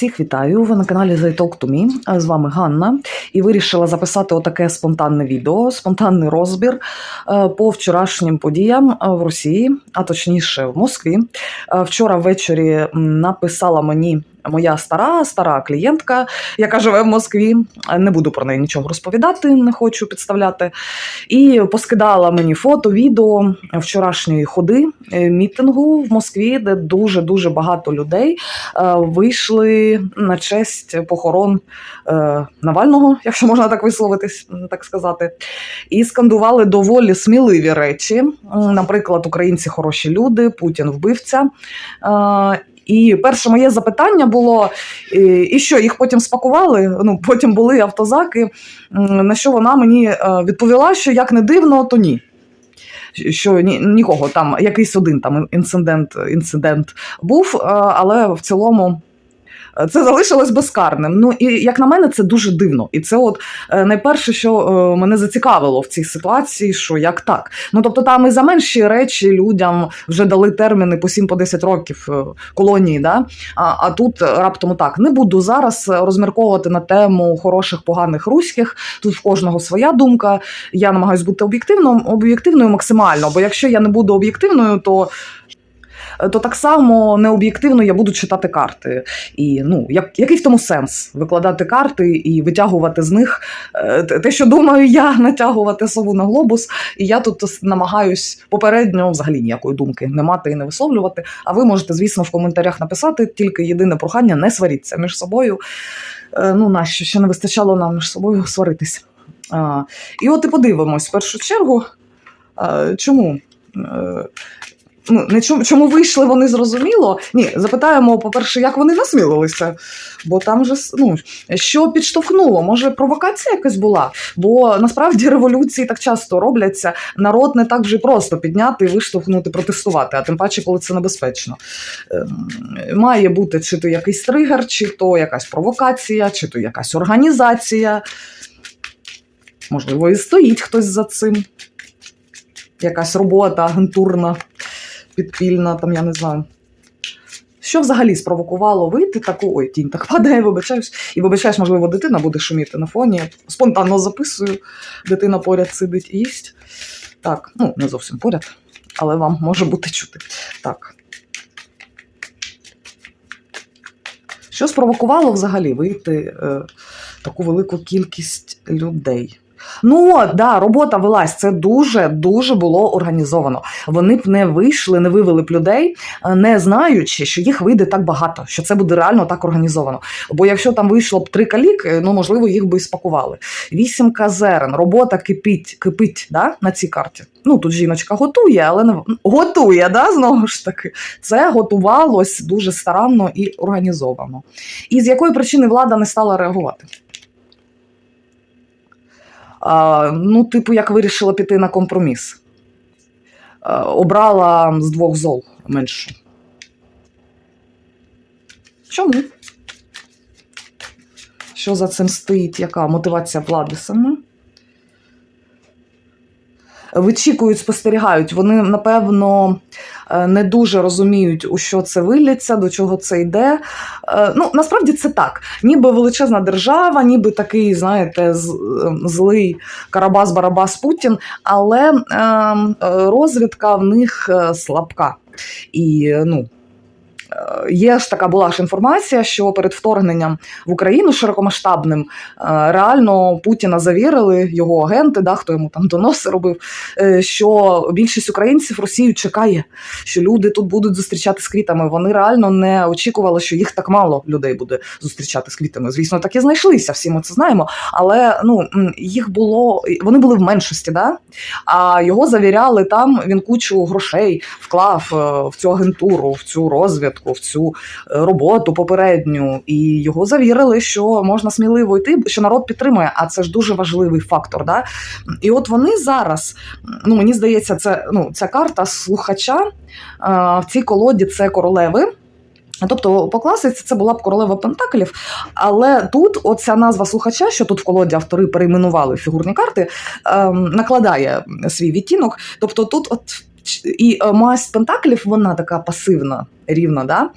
Всіх вітаю! Ви на каналі The Talk to Me. З вами Ганна. І вирішила записати отаке спонтанне відео, спонтанний розбір е, по вчорашнім подіям е, в Росії, а точніше в Москві. Е, Вчора ввечері написала мені. Моя стара, стара клієнтка, яка живе в Москві. Не буду про неї нічого розповідати, не хочу підставляти. І поскидала мені фото, відео вчорашньої ходи е, мітингу в Москві, де дуже дуже багато людей е, вийшли на честь похорон е, Навального, якщо можна так висловитись, так сказати, і скандували доволі сміливі речі. Наприклад, українці хороші люди, Путін вбивця. Е, І перше моє запитання було: і і що їх потім спакували? Ну потім були автозаки. На що вона мені е, відповіла, що як не дивно, то ні. Що ні, нікого там, якийсь один там інцидент, інцидент був, е, але в цілому. Е, Це залишилось безкарним. Ну і як на мене, це дуже дивно. І це, от е, найперше, що е, мене зацікавило в цій ситуації, що як так. Ну тобто, там і за менші речі людям вже дали терміни по 7-10 років колонії. Да? А, а тут раптом так не буду зараз розмірковувати на тему хороших, поганих руських. Тут в кожного своя думка. Я намагаюся бути об'єктивною, об'єктивною максимально. Бо якщо я не буду об'єктивною, то. То так само необ'єктивно я буду читати карти. І ну, як, який в тому сенс викладати карти і витягувати з них е, те- що думаю, я натягувати сову на глобус. І я тут намагаюсь попередньо взагалі ніякої думки не мати і не висловлювати. А ви можете, звісно, в коментарях написати тільки єдине прохання: не сваріться між собою. Е, Ну, нащо ще не вистачало нам між собою сваритись. А, І от і подивимось в першу чергу, а, чому. Ну, не чому, чому вийшли вони зрозуміло? Ні, запитаємо, по-перше, як вони насмілилися. Бо там же ну, що підштовхнуло? Може, провокація якась була? Бо насправді революції так часто робляться. Народ не так вже просто підняти, виштовхнути, протестувати, а тим паче, коли це небезпечно. Ем, Має бути чи то якийсь тригер, чи то якась провокація, чи то якась організація. Можливо, і стоїть хтось за цим. Якась робота агентурна, підпільна, там я не знаю. Що взагалі спровокувало вийти таку, ой, тінь так падає, вибачаюсь. І вибачаюсь, можливо, дитина буде шуміти на фоні. Я спонтанно записую, дитина поряд сидить і їсть. Так, ну не зовсім поряд, але вам може бути чути. Так. Що спровокувало взагалі вийти е, таку велику кількість людей? Ну, да, робота велась. Це дуже дуже було організовано. Вони б не вийшли, не вивели б людей, е, не знаючи, що їх вийде так багато, що це буде реально так організовано. Бо якщо там вийшло б три каліки, ну можливо, їх би і спакували. Вісім казерен, робота кипить, кипить да, на цій карті. Ну тут жіночка готує, але не готує, да, знову ж таки. Це готувалось дуже старанно і організовано. І з якої причини влада не стала реагувати? Ну, типу, як вирішила піти на компроміс. Обрала з двох зол меншу. Чому? Що за цим стоїть? Яка мотивація влади? Вичікують, спостерігають. Вони, напевно, е, не дуже розуміють, у що це виліться, до чого це йде. Е, Ну, насправді це так. Ніби величезна держава, ніби такий, знаєте, ем, злий Карабас-Барабас Путін, але ем, е, розвідка в них е, слабка. І ну. Е, Є ж така була ж інформація, що перед вторгненням в Україну широкомасштабним е, реально Путіна завірили його агенти, да, хто йому там доноси робив, е, що більшість українців Росію чекає, що люди тут будуть зустрічати з квітами. Вони реально не очікували, що їх так мало людей буде зустрічати з квітами. Звісно, так і знайшлися, всі ми це знаємо. Але ну їх було вони були в меншості, да? а його завіряли там. Він кучу грошей вклав в цю агентуру, в цю розвідку, в цю е, роботу попередню. І його завірили, що можна сміливо йти, що народ підтримує. А це ж дуже важливий фактор. Да? І от вони зараз, ну мені здається, це ну ця карта слухача е, в цій колоді це королеви. Тобто, по класиці це була б королева Пентаклів, але тут оця назва слухача, що тут в колоді автори перейменували фігурні карти, ем, накладає свій відтінок. Тобто тут, от і е, масть Пентаклів, вона така пасивна, рівно. Да?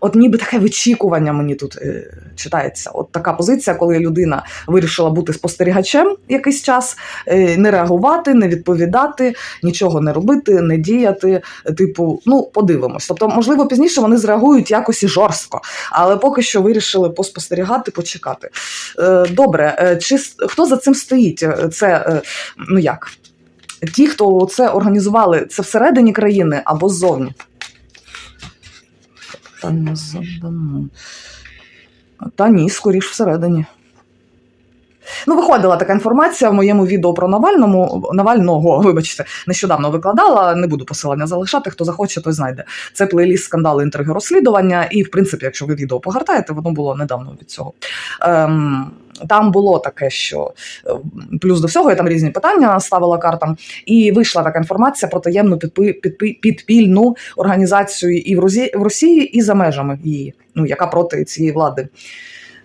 От ніби таке вичікування мені тут е, читається. От така позиція, коли людина вирішила бути спостерігачем якийсь час, е, не реагувати, не відповідати, нічого не робити, не діяти. Типу, ну подивимось. Тобто, можливо, пізніше вони зреагують якось і жорстко, але поки що вирішили поспостерігати, почекати. Е, Добре, чи хто за цим стоїть? Це ну як? Ті, хто це організували, це всередині країни або ззовні? Та не задано. Та ні, скоріш всередині. Ну, виходила така інформація в моєму відео про Навальному, Навального, вибачте, нещодавно викладала. Не буду посилання залишати. Хто захоче, той знайде. Це плейліст скандали інтриги розслідування. І, в принципі, якщо ви відео погортаєте, воно було недавно від цього. Ем, там було таке, що е, плюс до всього я там різні питання ставила картам, і вийшла така інформація про таємну підпільну організацію і в Росії, і за межами її, ну яка проти цієї влади.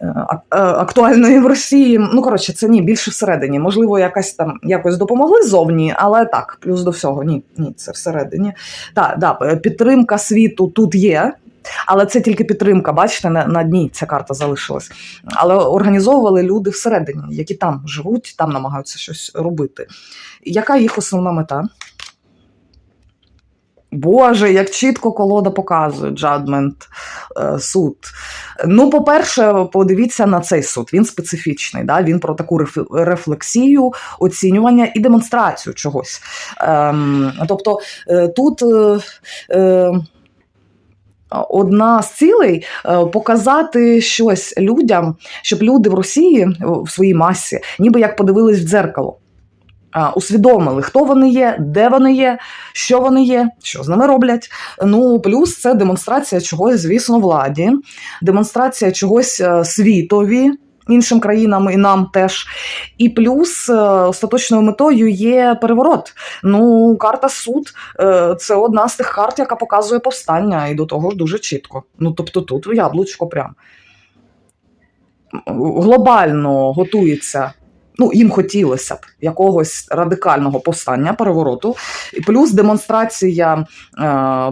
е, е, Актуальної в Росії, ну коротше, це ні, більше всередині. Можливо, якась там якось допомогли зовні, але так, плюс до всього, ні, ні, це всередині. Так, да, підтримка світу тут є, але це тільки підтримка. Бачите, на, на дні ця карта залишилась. Але організовували люди всередині, які там живуть, там намагаються щось робити. Яка їх основна мета? Боже, як чітко колода показує джадмент, суд. Ну, по-перше, подивіться на цей суд. Він специфічний. Да? Він про таку рефлексію, оцінювання і демонстрацію чогось. Ем, тобто е, тут. Е, е, Одна з цілей е, показати щось людям, щоб люди в Росії в своїй масі, ніби як подивились в дзеркало, усвідомили, хто вони є, де вони є, що вони є, що з ними роблять. Ну, плюс це демонстрація чогось, звісно, владі, демонстрація чогось е, світові. Іншим країнам і нам теж. І плюс е, остаточною метою є переворот. Ну, карта суд е, це одна з тих карт, яка показує повстання, і до того ж дуже чітко. Ну, тобто тут яблучко прям глобально готується. Ну, їм хотілося б якогось радикального повстання, перевороту, і плюс демонстрація е,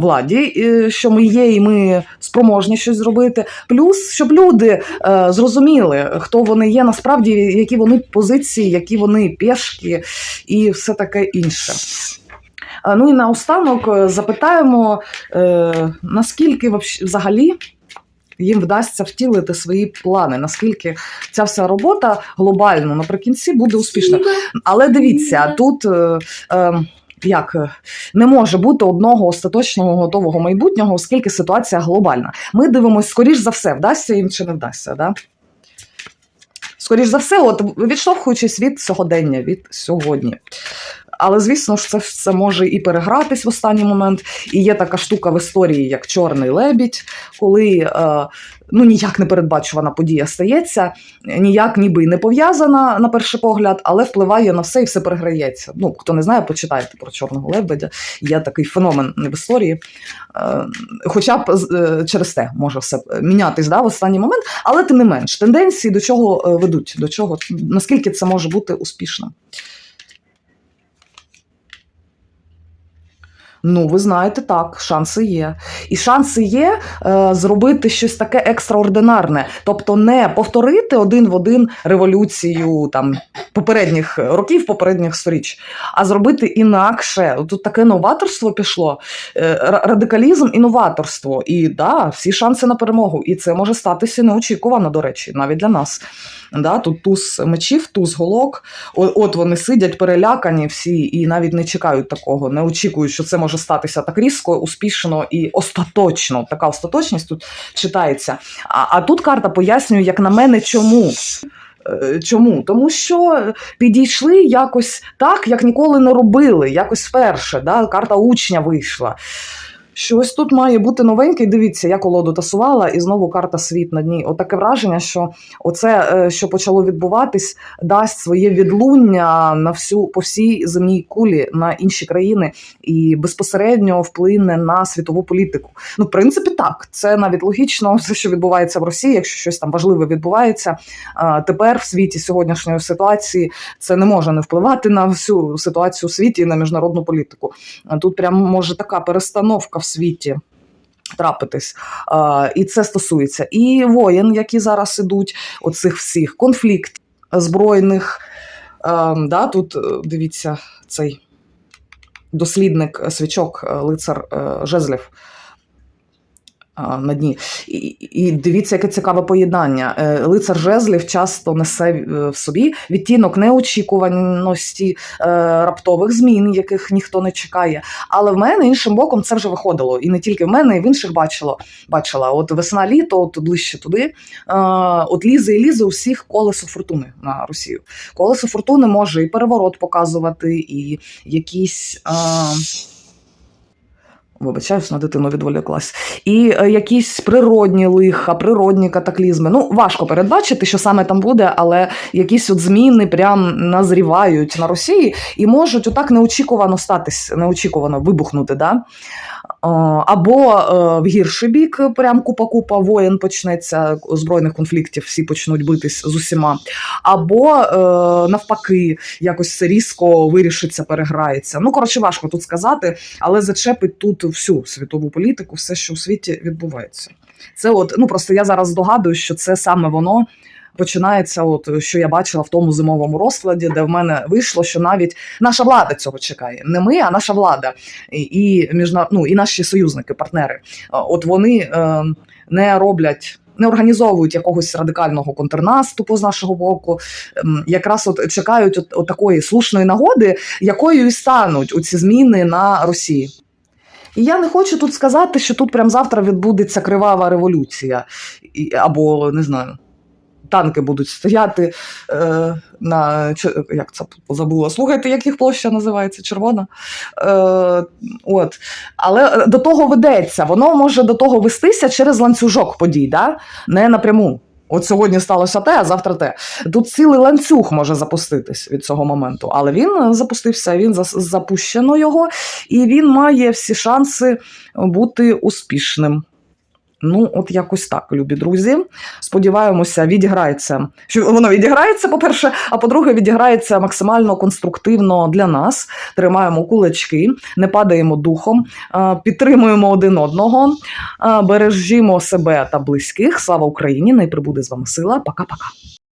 владі, що ми є, і ми спроможні щось зробити. Плюс, щоб люди е, зрозуміли, хто вони є насправді, які вони позиції, які вони пешки і все таке інше. Е, Ну і наостанок запитаємо, наскільки взагалі їм вдасться втілити свої плани, наскільки ця вся робота глобально наприкінці буде успішна. Але дивіться, тут. Е, е, як е, не може бути одного остаточного готового майбутнього, оскільки ситуація глобальна. Ми дивимося, скоріш за все, вдасться їм чи не вдасться. Да? Скоріш за все, от відштовхуючись від сьогодення, від сьогодні. Але звісно ж, це все може і перегратись в останній момент. І є така штука в історії, як чорний лебідь, коли е, ну ніяк не передбачувана подія стається, ніяк ніби не пов'язана на перший погляд, але впливає на все і все переграється. Ну, хто не знає, почитайте про чорного лебедя. Є такий феномен в історії. Е, хоча б е, через те може все мінятись да, в останній момент, але тим не менш, тенденції до чого ведуть, до чого, наскільки це може бути успішним. Ну, ви знаєте, так, шанси є. І шанси є е, зробити щось таке екстраординарне, тобто не повторити один в один революцію там попередніх років, попередніх сторіч, а зробити інакше. Тут таке новаторство пішло, е, радикалізм і новаторство. І да, всі шанси на перемогу. І це може статися неочікувано, до речі, навіть для нас. Да, тут туз мечів, туз голок. От вони сидять перелякані всі і навіть не чекають такого, не очікують, що це може статися так різко, успішно і остаточно. Така остаточність тут читається. А, а тут карта пояснює, як на мене, чому. Е, Чому? Тому що підійшли якось так, як ніколи не робили, якось вперше. Да? Карта учня вийшла. Щось тут має бути новеньке. Дивіться, я колоду тасувала, і знову карта світ на дні. Отаке враження, що оце, е, що почало відбуватись, дасть своє відлуння на всю по всій земній кулі на інші країни і безпосередньо вплине на світову політику. Ну, в принципі, так. Це навіть логічно, все, що відбувається в Росії, якщо щось там важливе відбувається. Тепер в світі сьогоднішньої ситуації це не може не впливати на всю ситуацію у світі і на міжнародну політику. Тут прям може така перестановка в світі. трапитись. а, І це стосується і воєн, які зараз ідуть, оцих всіх конфліктів збройних. А, Да, тут е, дивіться цей дослідник свічок, е, лицар е, Жезлів. На дні. І, і дивіться, яке цікаве поєднання. Е, Лицар жезлів часто несе е, в собі відтінок неочікуваності, е, раптових змін, яких ніхто не чекає. Але в мене іншим боком це вже виходило. І не тільки в мене, і в інших бачило, бачила. От весна літо, от ближче туди. От лізе і лізе у всіх колесо фортуни на Росію. Колесо фортуни може і переворот показувати, і якісь. Вибачаюсь, на дитину відволіклась. І е, якісь природні лиха, природні катаклізми. Ну, важко передбачити, що саме там буде, але якісь от зміни прям назрівають на Росії і можуть отак неочікувано статись, неочікувано вибухнути. Да? Е, Або е, в гірший бік, прям купа-купа воєн почнеться, збройних конфліктів, всі почнуть битись з усіма. Або навпаки, якось це різко вирішиться, переграється. Ну, коротше, важко тут сказати, але зачепить тут всю світову політику, все, що у світі відбувається. Це от, ну просто я зараз здогадую, що це саме воно. Починається, от що я бачила в тому зимовому розкладі, де в мене вийшло, що навіть наша влада цього чекає. Не ми, а наша влада і, міжна, ну, і наші союзники, партнери. От вони е, не роблять. Не організовують якогось радикального контрнаступу з нашого боку, ем, якраз от чекають от, от такої слушної нагоди, якою і стануть ці зміни на Росії. І я не хочу тут сказати, що тут прям завтра відбудеться кривава революція, або не знаю. Танки будуть стояти е, на як це забула. Слухайте, як їх площа називається? Червона. Е, от. Але до того ведеться. Воно може до того вестися через ланцюжок подій, да? не напряму. От сьогодні сталося те, а завтра те. Тут цілий ланцюг може запуститись від цього моменту, але він е, запустився, він запущено його, і він має всі шанси бути успішним. Ну, от якось так, любі друзі. Сподіваємося, відіграється. Що воно відіграється, по-перше, а по-друге, відіграється максимально конструктивно для нас. Тримаємо кулачки, не падаємо духом, підтримуємо один одного, бережімо себе та близьких. Слава Україні! Не прибуде з вами сила. Пока-пока.